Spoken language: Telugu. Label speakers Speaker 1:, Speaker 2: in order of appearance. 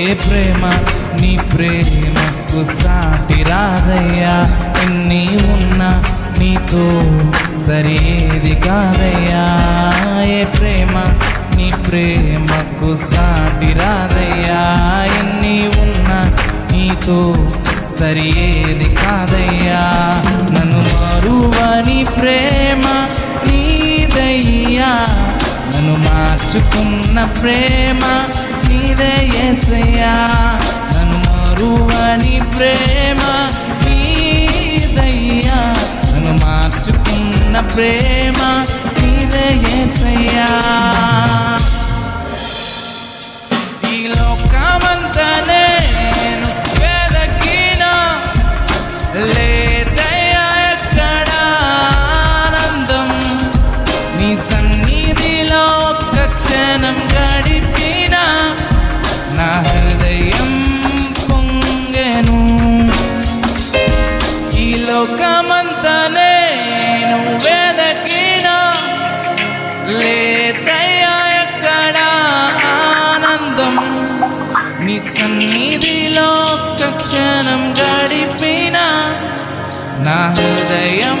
Speaker 1: ఏ ప్రేమ? నీ ప్రేమకు సాటి రాదయ్యా. ఎన్ని ఉన్నా నీతో సరియేది కాదయ్యా. ఏ ప్రేమ? నీ ప్రేమకు సాటి రాదయ్యా. ఎన్ని ఉన్నా నీతో సరియేది కాదయ్యా. నన్ను మార్చుకున్న ప్రేమ నీదే ఎసయ్యా నన్ను మరువని ప్రేమ నీదయ్యా. నన్ను మార్చుకున్న ప్రేమ నీదే ఎసయ్యా ఈ లోకమంతా ఈ లోకమంతా నేను వెదకినా లేదయ్యా ఎక్కడ ఆనందం. నీ సన్నిధిలో ఒక్క క్షణం గడిపిన నా హృదయం